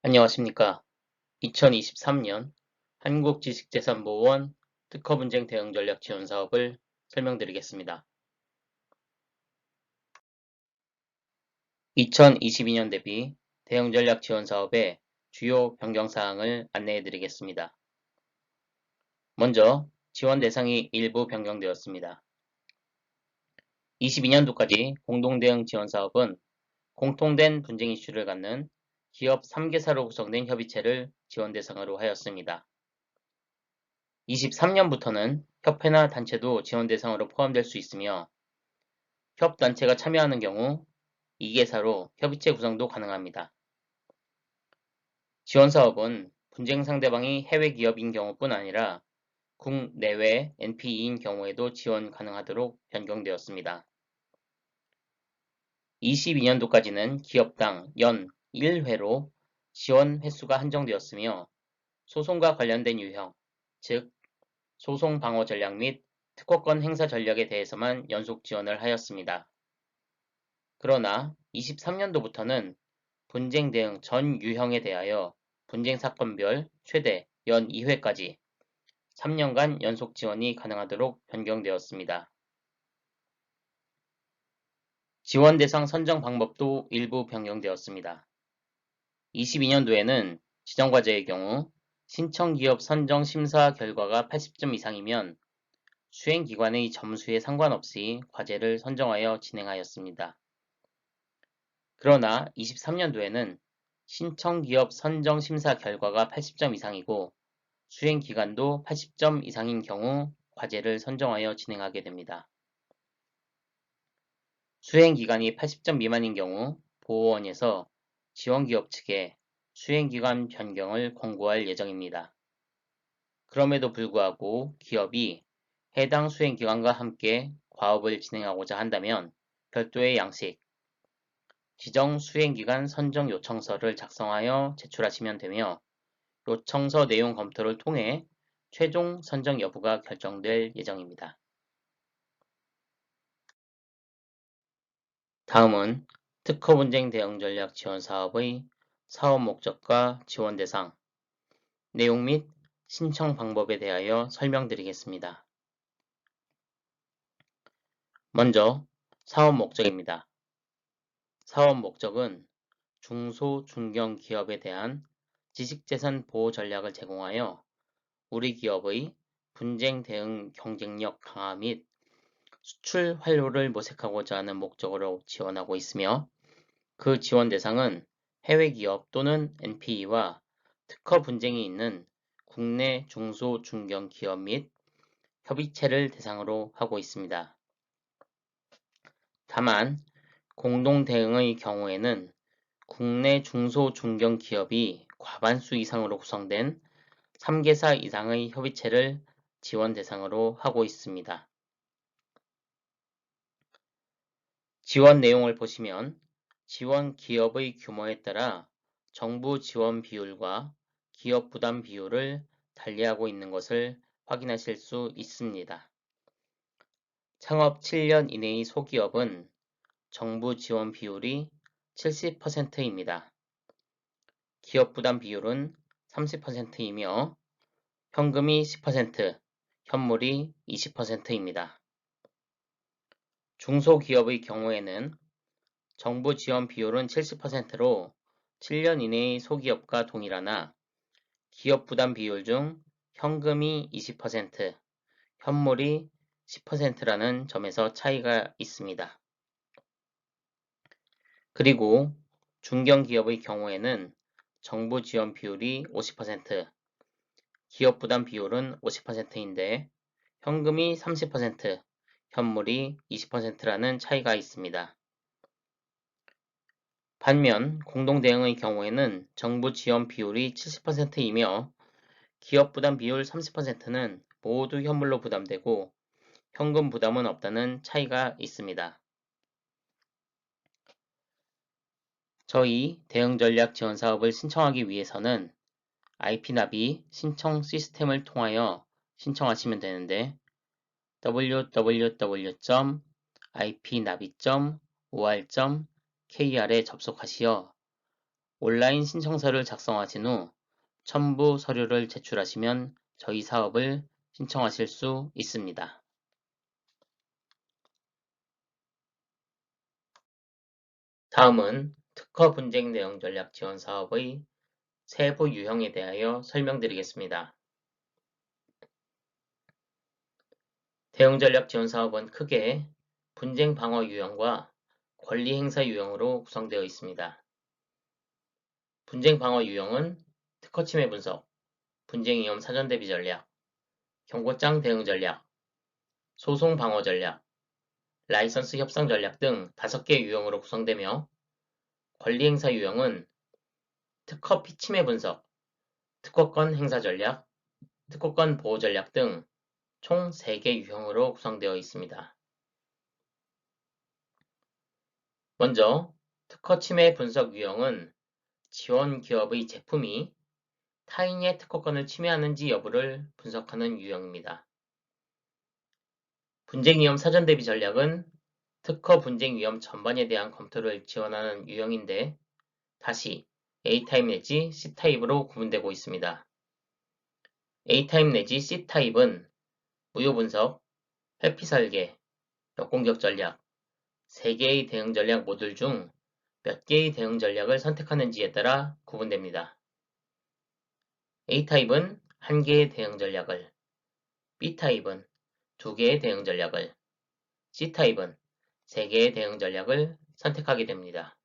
안녕하십니까. 2023년 한국지식재산보호원 특허분쟁 대응전략 지원 사업을 설명드리겠습니다. 2022년 대비 대응전략 지원 사업의 주요 변경사항을 안내해 드리겠습니다. 먼저 지원 대상이 일부 변경되었습니다. 22년도까지 공동대응 지원 사업은 공통된 분쟁 이슈를 갖는 기업 3개사로 구성된 협의체를 지원 대상으로 하였습니다. 23년부터는 협회나 단체도 지원 대상으로 포함될 수 있으며 협단체가 참여하는 경우 2개사로 협의체 구성도 가능합니다. 지원 사업은 분쟁 상대방이 해외 기업인 경우뿐 아니라 국내외 NPE인 경우에도 지원 가능하도록 변경되었습니다. 22년도까지는 기업당 연 1회로 지원 횟수가 한정되었으며 소송과 관련된 유형, 즉 소송 방어 전략 및 특허권 행사 전략에 대해서만 연속 지원을 하였습니다. 그러나 23년도부터는 분쟁 대응 전 유형에 대하여 분쟁 사건별 최대 연 2회까지 3년간 연속 지원이 가능하도록 변경되었습니다. 지원 대상 선정 방법도 일부 변경되었습니다. 22년도에는 지정과제의 경우 신청기업 선정 심사 결과가 80점 이상이면 수행기관의 점수에 상관없이 과제를 선정하여 진행하였습니다. 그러나 23년도에는 신청기업 선정 심사 결과가 80점 이상이고 수행기간도 80점 이상인 경우 과제를 선정하여 진행하게 됩니다. 수행기간이 80점 미만인 경우 보호원에서 지원기업 측에 수행기간 변경을 권고할 예정입니다. 그럼에도 불구하고 기업이 해당 수행기관과 함께 과업을 진행하고자 한다면 별도의 양식, 지정 수행기간 선정 요청서를 작성하여 제출하시면 되며 요청서 내용 검토를 통해 최종 선정 여부가 결정될 예정입니다. 다음은 특허 분쟁 대응 전략 지원 사업의 사업 목적과 지원 대상, 내용 및 신청 방법에 대하여 설명드리겠습니다. 먼저 사업 목적입니다. 사업 목적은 중소, 중견 기업에 대한 지식재산 보호 전략을 제공하여 우리 기업의 분쟁 대응 경쟁력 강화 및 수출 활로를 모색하고자 하는 목적으로 지원하고 있으며 그 지원 대상은 해외 기업 또는 NPE와 특허 분쟁이 있는 국내 중소 중견 기업 및 협의체를 대상으로 하고 있습니다. 다만 공동 대응의 경우에는 국내 중소 중견 기업이 과반수 이상으로 구성된 3개사 이상의 협의체를 지원 대상으로 하고 있습니다. 지원 내용을 보시면 지원 기업의 규모에 따라 정부 지원 비율과 기업 부담 비율을 달리하고 있는 것을 확인하실 수 있습니다. 창업 7년 이내의 소기업은 정부 지원 비율이 70%입니다. 기업 부담 비율은 30%이며 현금이 10%, 현물이 20%입니다. 중소기업의 경우에는 정부 지원 비율은 70%로 7년 이내의 소기업과 동일하나 기업 부담 비율 중 현금이 20%, 현물이 10%라는 점에서 차이가 있습니다. 그리고 중견기업의 경우에는 정부 지원 비율이 50%, 기업 부담 비율은 50%인데 현금이 30%, 현물이 20%라는 차이가 있습니다. 반면 공동 대응의 경우에는 정부 지원 비율이 70%이며 기업 부담 비율 30%는 모두 현물로 부담되고 현금 부담은 없다는 차이가 있습니다. 저희 대응 전략 지원 사업을 신청하기 위해서는 IP나비 신청 시스템을 통하여 신청하시면 되는데 www.ipnavi.or.kr에 접속하시어 온라인 신청서를 작성하신 후 첨부 서류를 제출하시면 저희 사업을 신청하실 수 있습니다. 다음은 특허 분쟁 내용 전략 지원 사업의 세부 유형에 대하여 설명드리겠습니다. 대응 전략 지원 사업은 크게 분쟁 방어 유형과 권리 행사 유형으로 구성되어 있습니다. 분쟁 방어 유형은 특허 침해 분석, 분쟁 위험 사전 대비 전략, 경고장 대응 전략, 소송 방어 전략, 라이선스 협상 전략 등 5개 유형으로 구성되며 권리 행사 유형은 특허 피침해 분석, 특허권 행사 전략, 특허권 보호 전략 등 총 3개 유형으로 구성되어 있습니다. 먼저 특허 침해 분석 유형은 지원 기업의 제품이 타인의 특허권을 침해하는지 여부를 분석하는 유형입니다. 분쟁 위험 사전 대비 전략은 특허 분쟁 위험 전반에 대한 검토를 지원하는 유형인데 다시 A타입 내지 C타입으로 구분되고 있습니다. A타입 내지 C타입은 무효 분석, 회피 설계, 역공격 전략, 3개의 대응 전략 모듈 중 몇 개의 대응 전략을 선택하는지에 따라 구분됩니다. A타입은 1개의 대응 전략을, B타입은 2개의 대응 전략을, C타입은 3개의 대응 전략을 선택하게 됩니다.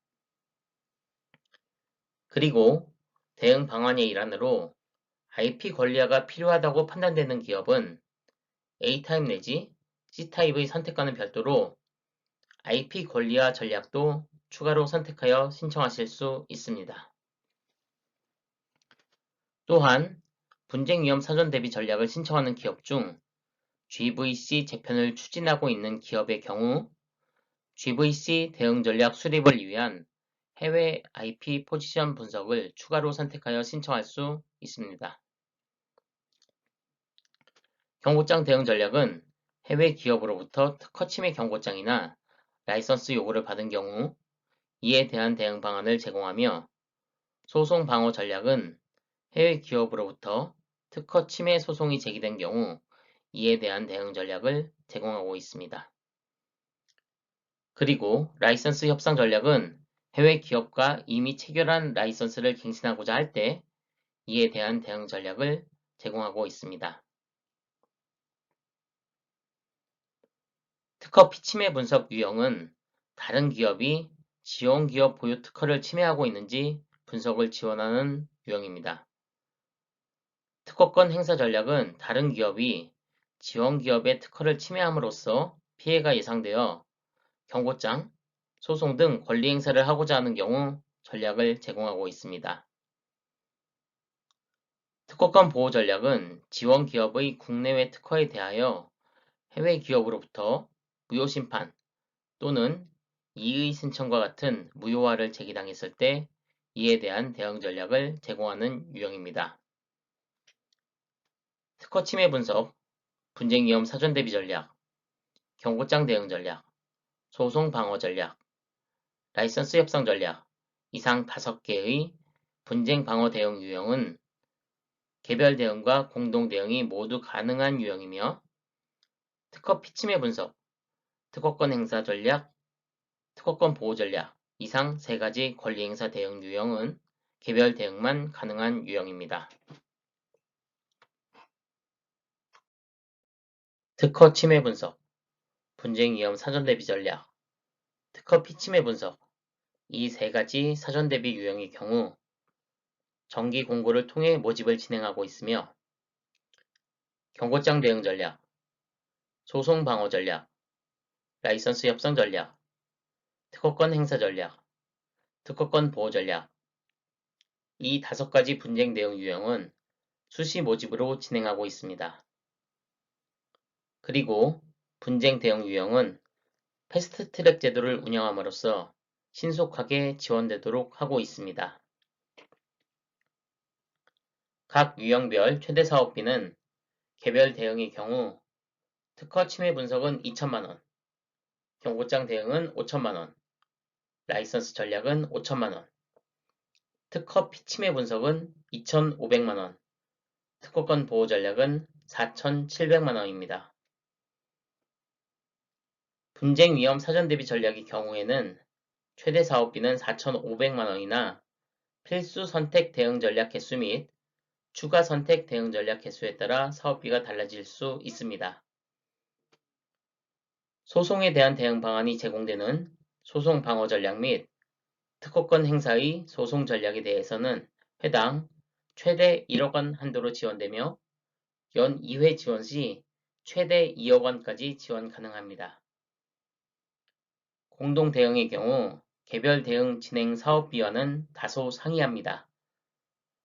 그리고 대응 방안의 일환으로 IP 권리화가 필요하다고 판단되는 기업은 A타입 내지 C타입의 선택과는 별도로 IP 권리화 전략도 추가로 선택하여 신청하실 수 있습니다. 또한 분쟁 위험 사전 대비 전략을 신청하는 기업 중 GVC 재편을 추진하고 있는 기업의 경우 GVC 대응 전략 수립을 위한 해외 IP 포지션 분석을 추가로 선택하여 신청할 수 있습니다. 경고장 대응 전략은 해외 기업으로부터 특허 침해 경고장이나 라이선스 요구를 받은 경우 이에 대한 대응 방안을 제공하며 소송 방어 전략은 해외 기업으로부터 특허 침해 소송이 제기된 경우 이에 대한 대응 전략을 제공하고 있습니다. 그리고 라이선스 협상 전략은 해외 기업과 이미 체결한 라이선스를 갱신하고자 할 때 이에 대한 대응 전략을 제공하고 있습니다. 특허 피침해 분석 유형은 다른 기업이 지원 기업 보유 특허를 침해하고 있는지 분석을 지원하는 유형입니다. 특허권 행사 전략은 다른 기업이 지원 기업의 특허를 침해함으로써 피해가 예상되어 경고장, 소송 등 권리 행사를 하고자 하는 경우 전략을 제공하고 있습니다. 특허권 보호 전략은 지원 기업의 국내외 특허에 대하여 해외 기업으로부터 무효심판 또는 이의 신청과 같은 무효화를 제기당했을 때 이에 대한 대응 전략을 제공하는 유형입니다. 특허 침해 분석, 분쟁 위험 사전 대비 전략, 경고장 대응 전략, 소송 방어 전략, 라이선스 협상 전략 이상 5개의 분쟁 방어 대응 유형은 개별 대응과 공동 대응이 모두 가능한 유형이며 특허 피침해 분석, 특허권 행사 전략, 특허권 보호 전략 이상 세 가지 권리 행사 대응 유형은 개별 대응만 가능한 유형입니다. 특허 침해 분석, 분쟁 위험 사전 대비 전략, 특허 피침해 분석 이 세 가지 사전 대비 유형의 경우 정기 공고를 통해 모집을 진행하고 있으며 경고장 대응 전략, 소송 방어 전략, 라이선스 협상 전략, 특허권 행사 전략, 특허권 보호 전략 이 다섯 가지 분쟁 대응 유형은 수시 모집으로 진행하고 있습니다. 그리고 분쟁 대응 유형은 패스트 트랙 제도를 운영함으로써 신속하게 지원되도록 하고 있습니다. 각 유형별 최대 사업비는 개별 대응의 경우 특허 침해 분석은 2천만원, 경고장 대응은 5천만원, 라이선스 전략은 5천만원, 특허 피침해 분석은 2,500만원, 특허권 보호 전략은 4,700만원입니다. 분쟁 위험 사전 대비 전략의 경우에는 최대 사업비는 4,500만원이나 필수 선택 대응 전략 개수 및 추가 선택 대응 전략 개수에 따라 사업비가 달라질 수 있습니다. 소송에 대한 대응 방안이 제공되는 소송 방어 전략 및 특허권 행사의 소송 전략에 대해서는 회당 최대 1억 원 한도로 지원되며 연 2회 지원 시 최대 2억 원까지 지원 가능합니다. 공동 대응의 경우 개별 대응 진행 사업비와는 다소 상이합니다.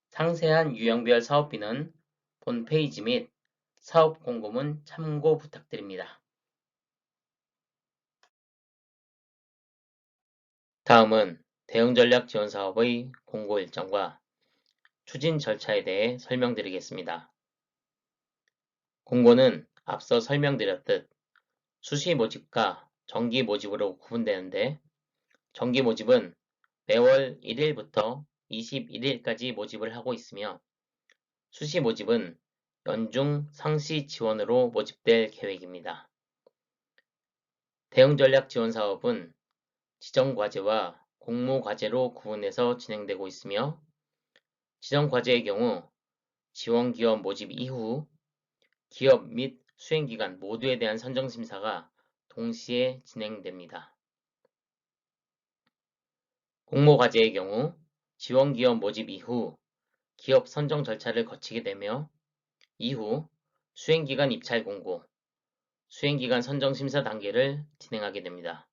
상세한 유형별 사업비는 본 페이지 및 사업 공고문 참고 부탁드립니다. 다음은 대응 전략 지원 사업의 공고 일정과 추진 절차에 대해 설명드리겠습니다. 공고는 앞서 설명드렸듯 수시 모집과 정기 모집으로 구분되는데 정기 모집은 매월 1일부터 21일까지 모집을 하고 있으며 수시 모집은 연중 상시 지원으로 모집될 계획입니다. 대응 전략 지원 사업은 지정과제와 공모과제로 구분해서 진행되고 있으며 지정과제의 경우 지원기업 모집 이후 기업 및 수행기관 모두에 대한 선정심사가 동시에 진행됩니다. 공모과제의 경우 지원기업 모집 이후 기업 선정 절차를 거치게 되며 이후 수행기관 입찰 공고, 수행기관 선정심사 단계를 진행하게 됩니다.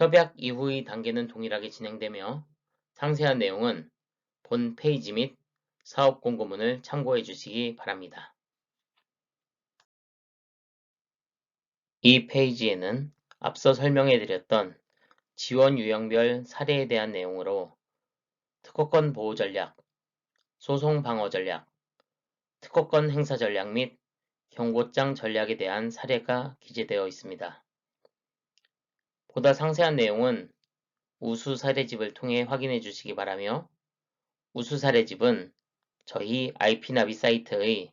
협약 이후의 단계는 동일하게 진행되며 상세한 내용은 본 페이지 및 사업 공고문을 참고해 주시기 바랍니다. 이 페이지에는 앞서 설명해 드렸던 지원 유형별 사례에 대한 내용으로 특허권 보호 전략, 소송 방어 전략, 특허권 행사 전략 및 경고장 전략에 대한 사례가 기재되어 있습니다. 보다 상세한 내용은 우수 사례집을 통해 확인해 주시기 바라며 우수 사례집은 저희 IP나비 사이트의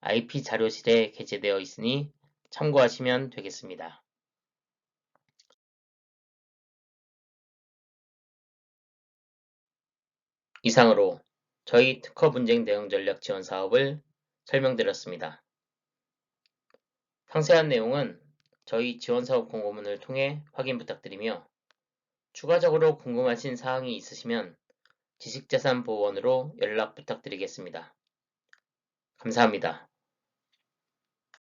IP 자료실에 게재되어 있으니 참고하시면 되겠습니다. 이상으로 저희 특허 분쟁 대응 전략 지원 사업을 설명드렸습니다. 상세한 내용은 저희 지원사업 공고문을 통해 확인 부탁드리며 추가적으로 궁금하신 사항이 있으시면 지식재산보호원으로 연락 부탁드리겠습니다. 감사합니다.